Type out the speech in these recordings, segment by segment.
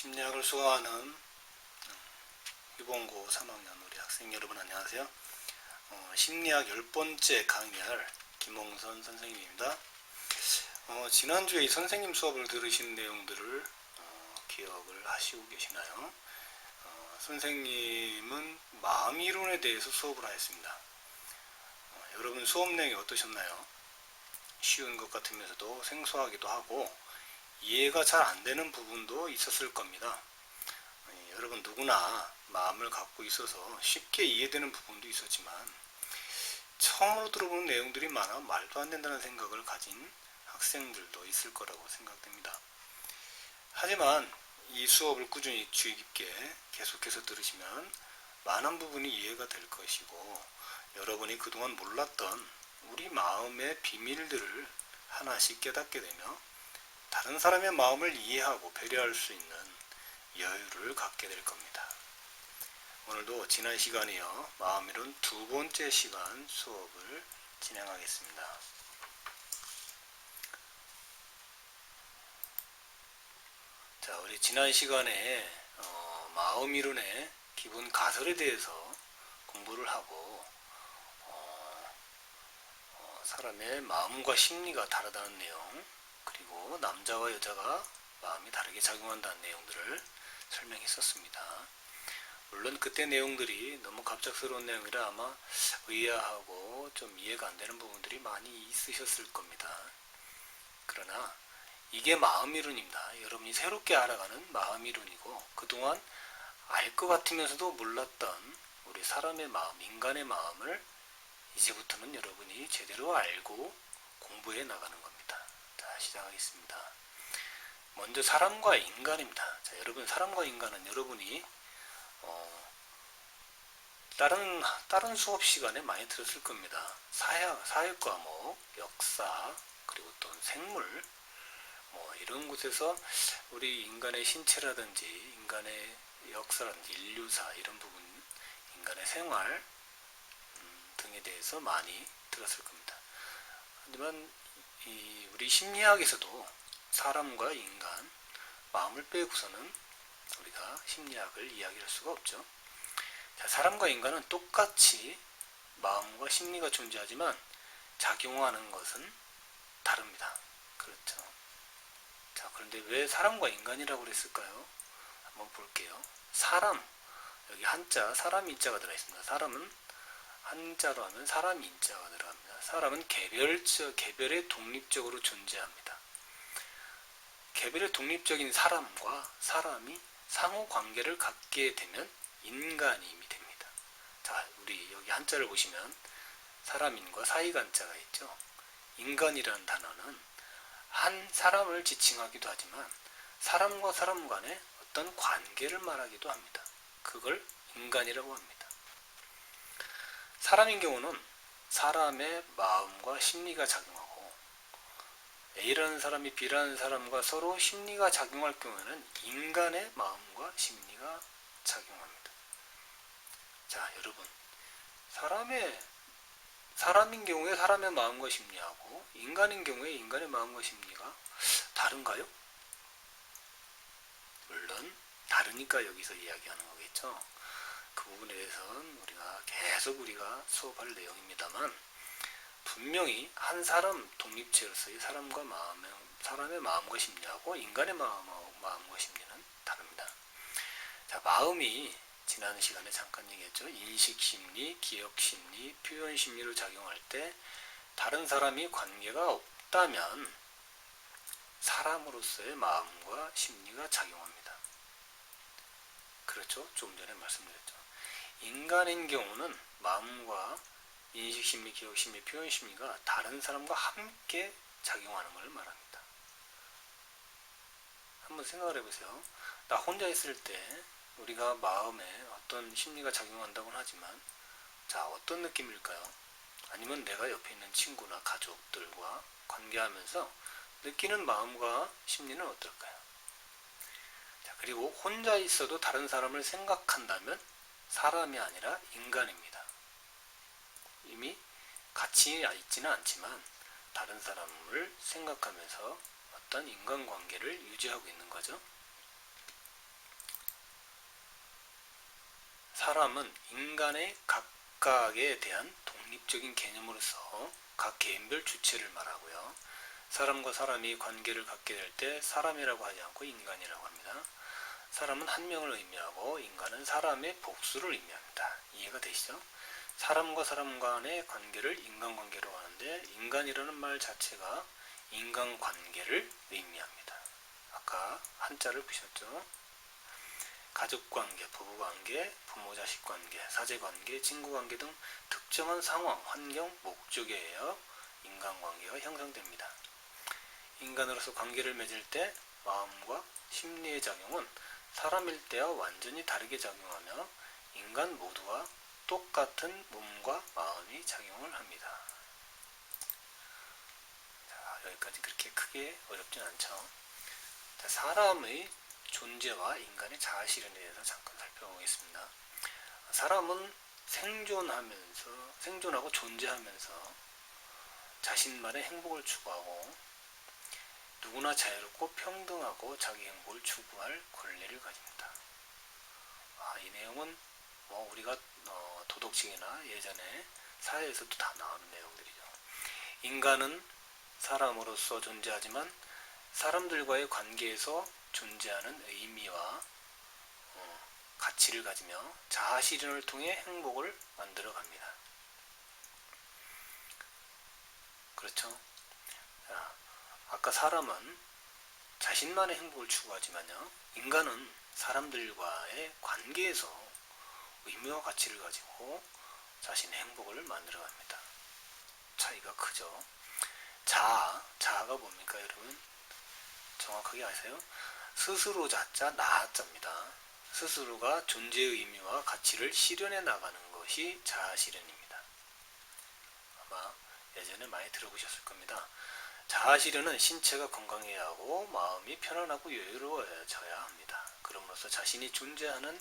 심리학을 수강하는 유봉고 3학년 우리 학생 여러분 안녕하세요. 어, 심리학 열 번째 강의할 김홍선 선생님입니다. 어, 지난주에 이 선생님 수업을 들으신 내용들을 어, 기억을 하시고 계시나요? 어, 선생님은 마음 이론에 대해서 수업을 하였습니다. 어, 여러분 수업 내용이 어떠셨나요? 쉬운 것 같으면서도 생소하기도 하고 이해가 잘 안 되는 부분도 있었을 겁니다. 예, 여러분 누구나 마음을 갖고 있어서 쉽게 이해되는 부분도 있었지만 처음으로 들어보는 내용들이 많아 말도 안 된다는 생각을 가진 학생들도 있을 거라고 생각됩니다. 하지만 이 수업을 꾸준히 주의 깊게 계속해서 들으시면 많은 부분이 이해가 될 것이고 여러분이 그동안 몰랐던 우리 마음의 비밀들을 하나씩 깨닫게 되며 다른 사람의 마음을 이해하고 배려할 수 있는 여유를 갖게 될 겁니다. 오늘도 지난 시간이요. 마음이론 두 번째 시간 수업을 진행하겠습니다. 자, 우리 지난 시간에 어, 마음 이론의 기본 가설에 대해서 공부를 하고 어, 어, 사람의 마음과 심리가 다르다는 내용 그리고 남자와 여자가 마음이 다르게 작용한다는 내용들을 설명했었습니다. 물론 그때 내용들이 너무 갑작스러운 내용이라 아마 의아하고 좀 이해가 안 되는 부분들이 많이 있으셨을 겁니다. 그러나 이게 마음 이론입니다. 여러분이 새롭게 알아가는 마음 이론이고 그동안 알 것 같으면서도 몰랐던 우리 사람의 마음, 인간의 마음을 이제부터는 여러분이 제대로 알고 공부해 나가는 겁니다. 자, 시작하겠습니다. 먼저 사람과 인간입니다. 자, 여러분 사람과 인간은 여러분이 어, 다른 다른 수업 시간에 많이 들었을 겁니다. 사회 사회 과목, 역사 그리고 또 생물 뭐 이런 곳에서 우리 인간의 신체라든지 인간의 역사라든지 인류사 이런 부분, 인간의 생활 음, 등에 대해서 많이 들었을 겁니다. 하지만 이 우리 심리학에서도 사람과 인간 마음을 빼고서는 우리가 심리학을 이야기할 수가 없죠. 자, 사람과 인간은 똑같이 마음과 심리가 존재하지만 작용하는 것은 다릅니다. 그렇죠. 자, 그런데 왜 사람과 인간이라고 그랬을까요? 한번 볼게요. 사람, 여기 한자, 사람 인자가 들어 있습니다. 사람은 한자로 하면 사람 인자가 들어갑니다. 사람은 개별적, 개별의 독립적으로 존재합니다. 개별의 독립적인 사람과 사람이 상호 관계를 갖게 되면 인간임이 됩니다. 자, 우리 여기 한자를 보시면 사람인과 사이간자가 있죠. 인간이라는 단어는 한 사람을 지칭하기도 하지만 사람과 사람 간의 어떤 관계를 말하기도 합니다. 그걸 인간이라고 합니다. 사람인 경우는 사람의 마음과 심리가 작용하고 A라는 사람이 B라는 사람과 서로 심리가 작용할 경우에는 인간의 마음과 심리가 작용합니다. 자, 여러분. 사람의 사람인 경우에 사람의 마음과 심리하고 인간인 경우에 인간의 마음과 심리가 다른가요? 물론 다르니까 여기서 이야기하는 거겠죠. 그 부분에 대해서는 우리가 계속 우리가 수업할 내용입니다만 분명히 한 사람 독립체로서의 사람과 마음의 사람의 마음과 심리하고 인간의 마음, 마음과 심리는 다릅니다. 자, 마음이 지난 시간에 잠깐 얘기했죠. 인식 심리, 기억 심리, 표현 심리로 작용할 때 다른 사람이 관계가 없다면 사람으로서의 마음과 심리가 작용합니다. 그렇죠? 좀 전에 말씀드렸죠. 인간인 경우는 마음과 인식 심리, 기억 심리, 표현 심리가 다른 사람과 함께 작용하는 걸 말합니다. 한번 생각을 해보세요. 나 혼자 있을 때 우리가 마음에 어떤 심리가 작용한다고는 하지만 자 어떤 느낌일까요? 아니면 내가 옆에 있는 친구나 가족들과 관계하면서 느끼는 마음과 심리는 어떨까요? 자 그리고 혼자 있어도 다른 사람을 생각한다면 사람이 아니라 인간입니다. 이미 같이 있지는 않지만 다른 사람을 생각하면서 어떤 인간관계를 유지하고 있는 거죠. 사람은 인간의 각각에 대한 독립적인 개념으로서 각 개인별 주체를 말하고요. 사람과 사람이 관계를 갖게 될 때 사람이라고 하지 않고 인간이라고 합니다. 사람은 한 명을 의미하고 인간은 사람의 복수를 의미합니다. 이해가 되시죠? 사람과 사람 간의 관계를 인간관계로 하는데 인간이라는 말 자체가 인간관계를 의미합니다. 아까 한자를 보셨죠? 가족관계, 부부관계, 부모자식관계, 사제관계, 친구관계 등 특정한 상황, 환경, 목적에 의하여 인간관계가 형성됩니다. 인간으로서 관계를 맺을 때 마음과 심리의 작용은 사람일 때와 완전히 다르게 작용하며 인간 모두가 똑같은 몸과 마음이 작용을 합니다. 자, 여기까지 그렇게 크게 어렵진 않죠. 자, 사람의 존재와 인간의 자아 실현에 대해서 잠깐 살펴보겠습니다. 사람은 생존하면서 생존하고 존재하면서 자신만의 행복을 추구하고 누구나 자유롭고 평등하고 자기 행복을 추구할 권리를 가집니다. 아, 이 내용은 뭐 우리가 어, 도덕책이나 예전에 사회에서도 다 나오는 내용들이죠. 인간은 사람으로서 존재하지만 사람들과의 관계에서 존재하는 의미와 어, 가치를 가지며 자아 실현을 통해 행복을 만들어 갑니다. 그렇죠? 자, 아까 사람은 자신만의 행복을 추구하지만요, 인간은 사람들과의 관계에서 의미와 가치를 가지고 자신의 행복을 만들어 갑니다. 차이가 크죠? 자아, 자아가 뭡니까, 여러분? 정확하게 아세요? 스스로 자자, 나자입니다. 스스로가 존재의 의미와 가치를 실현해 나가는 것이 자아 실현입니다. 아마 예전에 많이 들어보셨을 겁니다. 자아 실현은 신체가 건강해야 하고 마음이 편안하고 여유로워져야 합니다. 그럼으로써 자신이 존재하는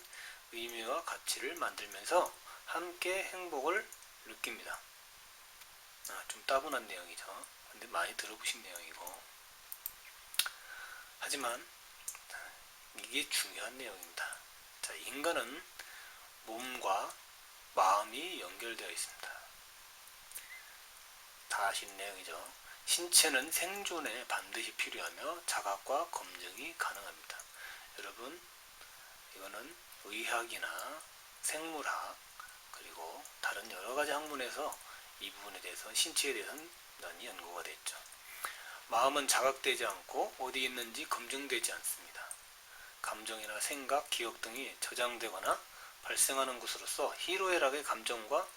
의미와 가치를 만들면서 함께 행복을 느낍니다. 아, 좀 따분한 내용이죠. 근데 많이 들어보신 내용이고. 하지만 이게 중요한 내용입니다. 자, 인간은 몸과 마음이 연결되어 있습니다. 다 아시는 내용이죠. 신체는 생존에 반드시 필요하며 자각과 검증이 가능합니다. 여러분, 이거는 의학이나 생물학 그리고 다른 여러 가지 학문에서 이 부분에 대해서 신체에 대해서는 많이 연구가 됐죠. 마음은 자각되지 않고 어디 있는지 검증되지 않습니다. 감정이나 생각, 기억 등이 저장되거나 발생하는 것으로서 희로애락의 감정과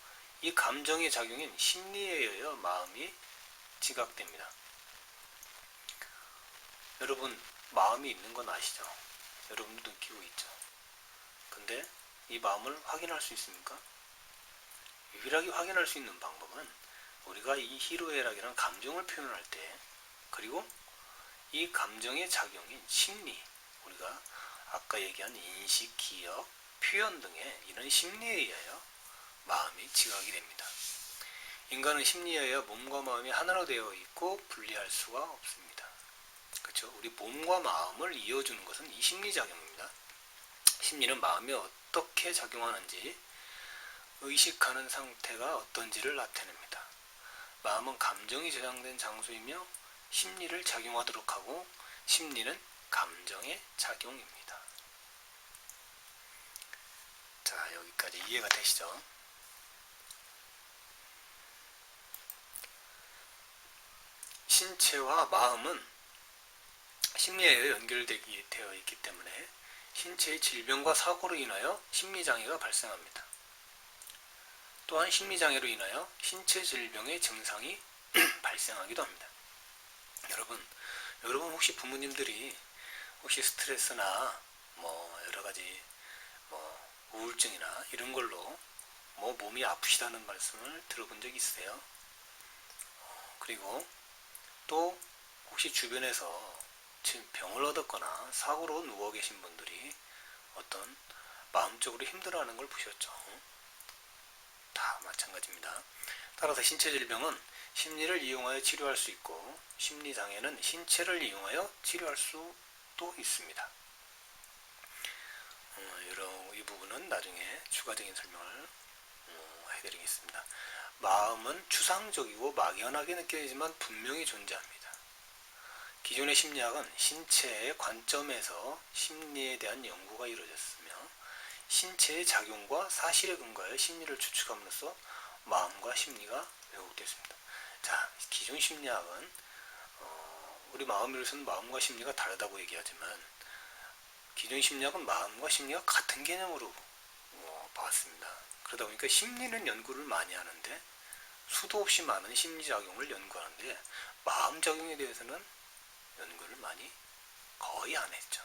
이 감정의 작용인 심리에 의하여 마음이 지각됩니다. 여러분 마음이 있는 건 아시죠? 여러분도 느끼고 있죠. 근데 이 마음을 확인할 수 있습니까? 유일하게 확인할 수 있는 방법은 우리가 이 희로애락이라는 감정을 표현할 때 그리고 이 감정의 작용인 심리 우리가 아까 얘기한 인식, 기억, 표현 등의 이런 심리에 의하여 마음이 지각이 됩니다. 인간은 심리에 의하여 몸과 마음이 하나로 되어 있고 분리할 수가 없습니다. 그렇죠? 우리 몸과 마음을 이어주는 것은 이 심리작용입니다. 심리는 마음이 어떻게 작용하는지 의식하는 상태가 어떤지를 나타냅니다. 마음은 감정이 저장된 장소이며 심리를 작용하도록 하고 심리는 감정의 작용입니다. 자, 여기까지 이해가 되시죠? 신체와 마음은 심리에 연결되기 되어 있기 때문에 신체의 질병과 사고로 인하여 심리장애가 발생합니다. 또한 심리장애로 인하여 신체 질병의 증상이 발생하기도 합니다. 여러분, 여러분 혹시 부모님들이 혹시 스트레스나 뭐 여러 가지 뭐 우울증이나 이런 걸로 뭐 몸이 아프시다는 말씀을 들어본 적 있으세요? 어, 그리고 또 혹시 주변에서 지금 병을 얻었거나 사고로 누워 계신 분들이 어떤 마음적으로 힘들어하는 걸 보셨죠? 다 마찬가지입니다. 따라서 신체 질병은 심리를 이용하여 치료할 수 있고 심리 장애는 신체를 이용하여 치료할 수도 있습니다. 어, 여러 이 부분은 나중에 추가적인 설명을 어, 해드리겠습니다. 마음은 추상적이고 막연하게 느껴지지만 분명히 존재합니다. 기존의 심리학은 신체의 관점에서 심리에 대한 연구가 이루어졌으며 신체의 작용과 사실에 근거하여 심리를 추측함으로써 마음과 심리가 왜곡됐습니다. 자, 기존 심리학은 어, 우리 마음으로서는 마음과 심리가 다르다고 얘기하지만 기존 심리학은 마음과 심리가 같은 개념으로 어, 봤습니다. 그러다 보니까 심리는 연구를 많이 하는데 수도 없이 많은 심리작용을 연구하는데 마음작용에 대해서는 연구를 많이 거의 안 했죠.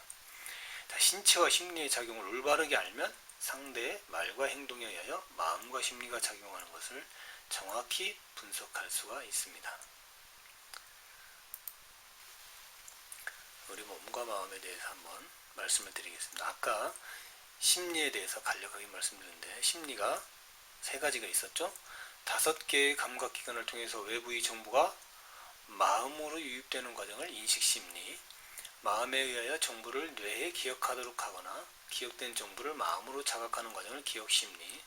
자, 신체와 심리의 작용을 올바르게 알면 상대의 말과 행동에 의하여 마음과 심리가 작용하는 것을 정확히 분석할 수가 있습니다. 우리 몸과 마음에 대해서 한번 말씀을 드리겠습니다. 아까 심리에 대해서 간략하게 말씀드렸는데 심리가 세 가지가 있었죠. 다섯 개의 감각기관을 통해서 외부의 정보가 마음으로 유입되는 과정을 인식심리, 마음에 의하여 정보를 뇌에 기억하도록 하거나 기억된 정보를 마음으로 자각하는 과정을 기억심리,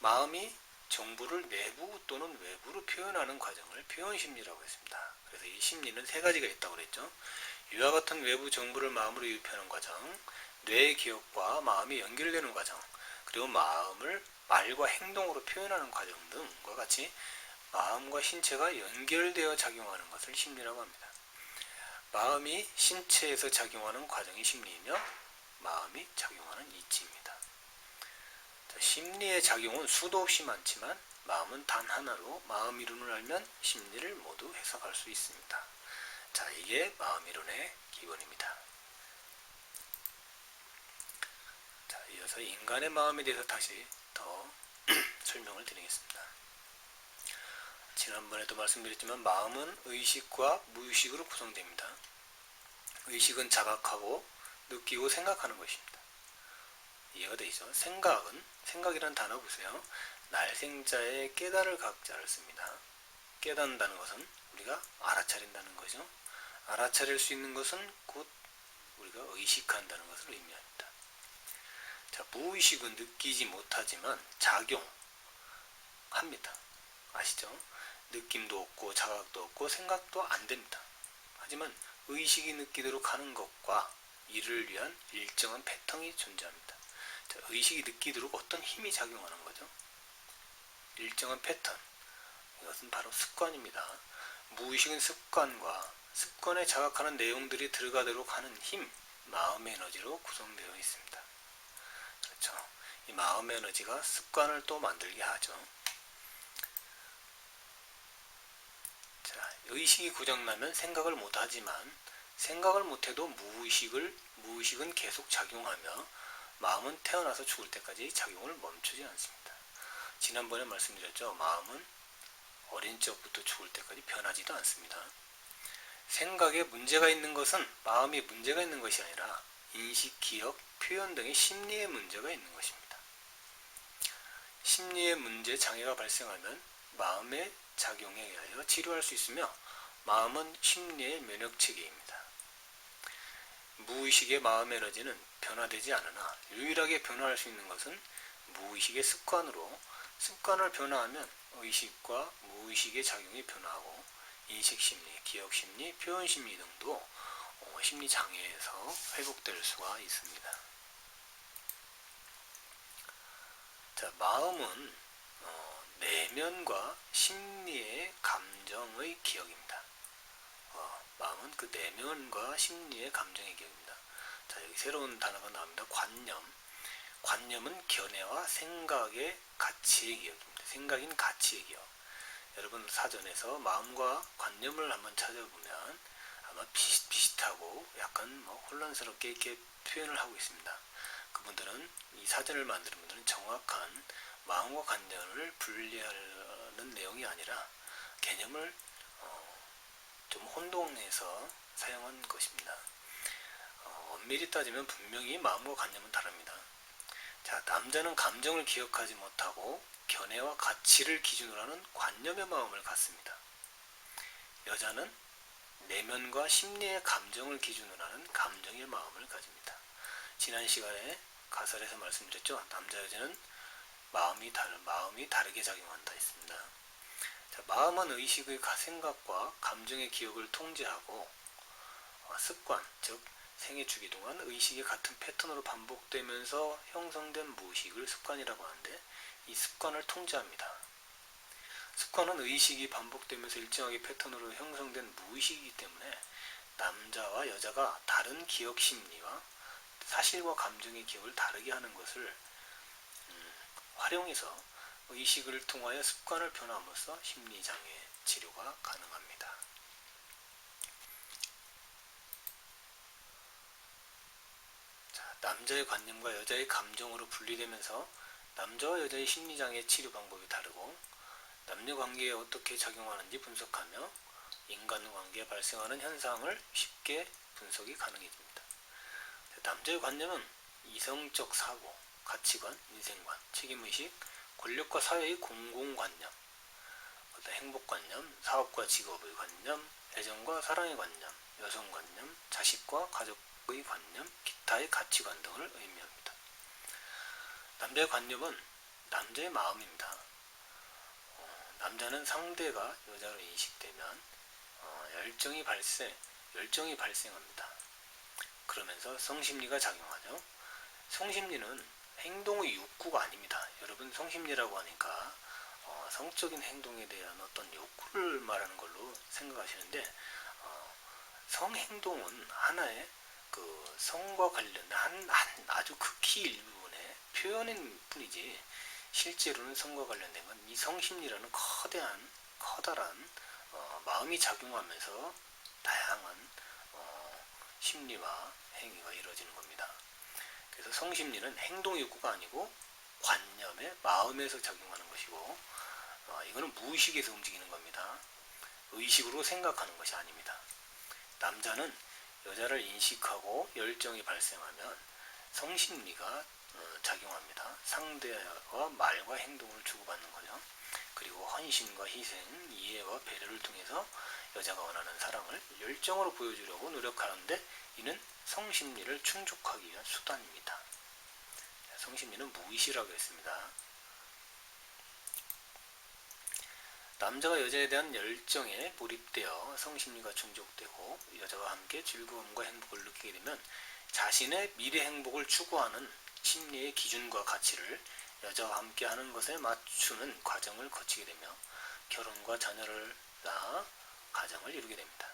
마음이 정보를 내부 또는 외부로 표현하는 과정을 표현심리라고 했습니다. 그래서 이 심리는 세 가지가 있다고 그랬죠. 이와 같은 외부 정보를 마음으로 유입하는 과정, 뇌의 기억과 마음이 연결되는 과정, 그리고 마음을 말과 행동으로 표현하는 과정 등과 같이 마음과 신체가 연결되어 작용하는 것을 심리라고 합니다. 마음이 신체에서 작용하는 과정이 심리이며 마음이 작용하는 이치입니다. 자, 심리의 작용은 수도 없이 많지만 마음은 단 하나로 마음 이론을 알면 심리를 모두 해석할 수 있습니다. 자, 이게 마음 이론의 기본입니다. 자, 이어서 인간의 마음에 대해서 다시 더 설명을 드리겠습니다. 지난번에도 말씀드렸지만 마음은 의식과 무의식으로 구성됩니다. 의식은 자각하고 느끼고 생각하는 것입니다. 이해가 되죠? 생각은 생각이란 단어 보세요. 날생자의 깨달을 각자를 씁니다. 깨닫는다는 것은 우리가 알아차린다는 거죠. 알아차릴 수 있는 것은 곧 우리가 의식한다는 것을 의미합니다. 자, 무의식은 느끼지 못하지만 작용합니다. 아시죠? 느낌도 없고 자각도 없고 생각도 안 됩니다. 하지만 의식이 느끼도록 하는 것과 이를 위한 일정한 패턴이 존재합니다. 자, 의식이 느끼도록 어떤 힘이 작용하는 거죠? 일정한 패턴. 이것은 바로 습관입니다. 무의식은 습관과 습관에 자각하는 내용들이 들어가도록 하는 힘, 마음 에너지로 구성되어 있습니다. 이 마음 에너지가 습관을 또 만들게 하죠. 자, 의식이 고장나면 생각을 못하지만 생각을 못해도 무의식을 무의식은 계속 작용하며 마음은 태어나서 죽을 때까지 작용을 멈추지 않습니다. 지난번에 말씀드렸죠. 마음은 어린 적부터 죽을 때까지 변하지도 않습니다. 생각에 문제가 있는 것은 마음이 문제가 있는 것이 아니라 인식, 기억, 표현 등의 심리에 문제가 있는 것입니다. 심리에 문제 장애가 발생하면 마음의 작용에 의하여 치료할 수 있으며 마음은 심리의 면역 체계입니다. 무의식의 마음 에너지는 변화되지 않으나 유일하게 변화할 수 있는 것은 무의식의 습관으로 습관을 변화하면 의식과 무의식의 작용이 변화하고 인식 심리, 기억 심리, 표현 심리 등도 어, 심리 장애에서 회복될 수가 있습니다. 자, 마음은 어, 내면과 심리의 감정의 기억입니다. 어, 마음은 그 내면과 심리의 감정의 기억입니다. 자, 여기 새로운 단어가 나옵니다. 관념. 관념은 견해와 생각의 가치의 기억입니다. 생각인 가치의 기억. 여러분 사전에서 마음과 관념을 한번 찾아보면 아마 비슷비슷하고 약간 뭐 혼란스럽게 이렇게 표현을 하고 있습니다. 그분들은 이 사전을 만드는 분들은 정확한 마음과 관념을 분리하는 내용이 아니라 개념을 어, 좀 혼동해서 사용한 것입니다. 어, 엄밀히 따지면 분명히 마음과 관념은 다릅니다. 자, 남자는 감정을 기억하지 못하고 견해와 가치를 기준으로 하는 관념의 마음을 갖습니다. 여자는 내면과 심리의 감정을 기준으로 하는 감정의 마음을 가집니다. 지난 시간에 가설에서 말씀드렸죠. 남자 여자는 마음이 다르 마음이 다르게 작용한다 했습니다. 자, 마음은 의식의 가- 생각과 감정의 기억을 통제하고 어, 습관, 즉 생애 주기 동안 의식이 같은 패턴으로 반복되면서 형성된 무의식을 습관이라고 하는데 이 습관을 통제합니다. 습관은 의식이 반복되면서 일정하게 패턴으로 형성된 무의식이기 때문에 남자와 여자가 다른 기억 심리와 사실과 감정의 기억을 다르게 하는 것을 음, 활용해서 의식을 통하여 습관을 변함으로써 심리장애 치료가 가능합니다. 자, 남자의 관념과 여자의 감정으로 분리되면서 남자와 여자의 심리장애 치료 방법이 다르고 남녀 관계에 어떻게 작용하는지 분석하며 인간 관계에 발생하는 현상을 쉽게 분석이 가능해집니다. 남자의 관념은 이성적 사고, 가치관, 인생관, 책임의식, 권력과 사회의 공공관념, 어떤 행복관념, 사업과 직업의 관념, 애정과 사랑의 관념, 여성관념, 자식과 가족의 관념, 기타의 가치관 등을 의미합니다. 남자의 관념은 남자의 마음입니다. 어, 남자는 상대가 여자로 인식되면 어, 열정이 발생, 열정이 발생합니다. 그러면서 성심리가 작용하죠. 성심리는 행동의 욕구가 아닙니다. 여러분 성심리라고 하니까 어, 성적인 행동에 대한 어떤 욕구를 말하는 걸로 생각하시는데 어, 성행동은 하나의 그 성과 관련된 한, 한 아주 극히 일부분의 표현인 뿐이지 실제로는 성과 관련된 건 이 성심리라는 커다란 커다란 어, 마음이 작용하면서 다양한 어, 심리와 행위가 이루어지는 겁니다. 그래서 성심리는 행동 욕구가 아니고 관념의 마음에서 작용하는 것이고 어, 이거는 무의식에서 움직이는 겁니다. 의식으로 생각하는 것이 아닙니다. 남자는 여자를 인식하고 열정이 발생하면 성심리가 어, 작용합니다. 상대와 말과 행동을 주고받는 거죠. 그리고 헌신과 희생, 이해와 배려를 통해서 여자가 원하는 사랑을 열정으로 보여주려고 노력하는데 이는 성심리를 충족하기 위한 수단입니다. 성심리는 무의시라고 했습니다. 남자가 여자에 대한 열정에 몰입되어 성심리가 충족되고 여자와 함께 즐거움과 행복을 느끼게 되면 자신의 미래 행복을 추구하는 심리의 기준과 가치를 여자와 함께 하는 것에 맞추는 과정을 거치게 되며 결혼과 자녀를 낳아 가정을 이루게 됩니다.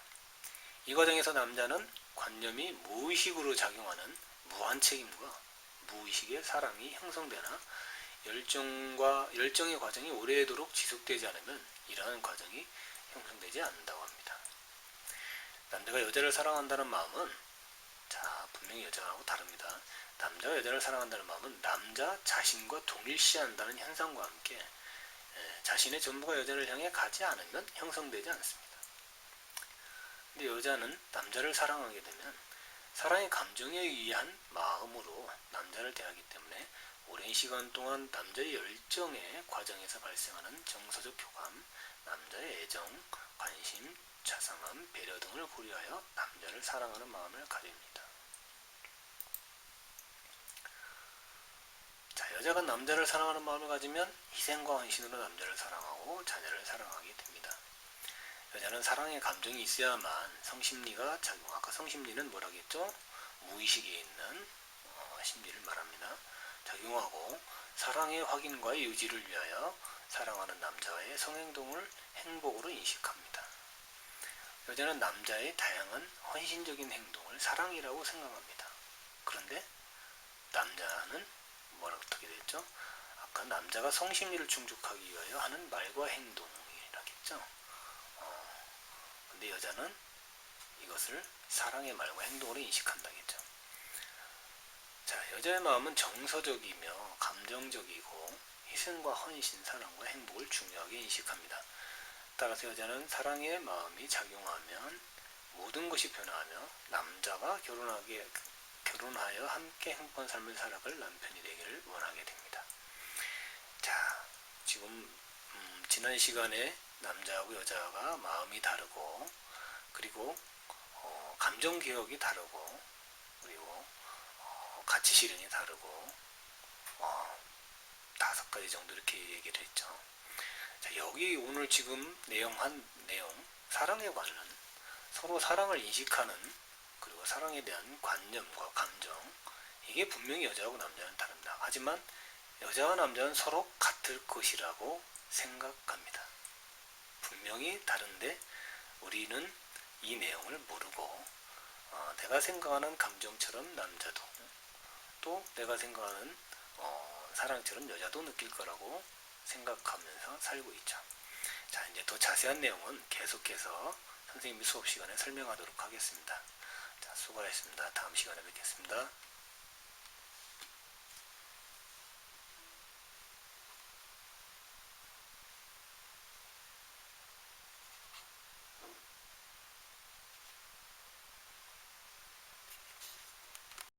이 과정에서 남자는 관념이 무의식으로 작용하는 무한 책임과 무의식의 사랑이 형성되나 열정과 열정의 과정이 오래도록 지속되지 않으면 이러한 과정이 형성되지 않는다고 합니다. 남자가 여자를 사랑한다는 마음은 자 분명히 여자하고 다릅니다. 남자가 여자를 사랑한다는 마음은 남자 자신과 동일시한다는 현상과 함께 에, 자신의 전부가 여자를 향해 가지 않으면 형성되지 않습니다. 근데 여자는 남자를 사랑하게 되면 사랑의 감정에 의한 마음으로 남자를 대하기 때문에 오랜 시간 동안 남자의 열정의 과정에서 발생하는 정서적 교감, 남자의 애정, 관심, 자상함, 배려 등을 고려하여 남자를 사랑하는 마음을 가집니다. 자, 여자가 남자를 사랑하는 마음을 가지면 희생과 헌신으로 남자를 사랑하고 자녀를 사랑하게 됩니다. 여자는 사랑의 감정이 있어야만 성심리가 작용. 아까 성심리는 뭐라겠죠? 무의식에 있는 어, 심리를 말합니다. 작용하고 사랑의 확인과 유지를 위하여 사랑하는 남자의 성행동을 행복으로 인식합니다. 여자는 남자의 다양한 헌신적인 행동을 사랑이라고 생각합니다. 그런데 남자는 뭐라고 어떻게 됐죠? 아까 남자가 성심리를 충족하기 위하여 하는 말과 행동이라겠죠. 어, 근데 여자는 이것을 사랑의 말과 행동으로 인식한다겠죠. 자, 여자의 마음은 정서적이며 감정적이고 희생과 헌신, 사랑과 행복을 중요하게 인식합니다. 따라서 여자는 사랑의 마음이 작용하면 모든 것이 변화하며 남자가 결혼하게 결혼하여 함께 행복한 삶을 살아갈 남편이 되기를 원하게 됩니다. 자, 지금 음, 지난 시간에 남자하고 여자가 마음이 다르고 그리고 어, 감정 기억이 다르고 그리고 어, 가치 실현이 다르고 어, 다섯 가지 정도 이렇게 얘기를 했죠. 자, 여기 오늘 지금 내용 한 내용 사랑에 관련 서로 사랑을 인식하는 그리고 사랑에 대한 관념과 감정 이게 분명히 여자하고 남자는 다릅니다. 하지만 여자와 남자는 서로 같을 것이라고 생각합니다. 분명히 다른데 우리는 이 내용을 모르고 어, 내가 생각하는 감정처럼 남자도 또 내가 생각하는 어, 사랑처럼 여자도 느낄 거라고 생각하면서 살고 있죠. 자, 이제 더 자세한 내용은 계속해서 선생님이 수업 시간에 설명하도록 하겠습니다. 자, 수고하셨습니다. 다음 시간에 뵙겠습니다.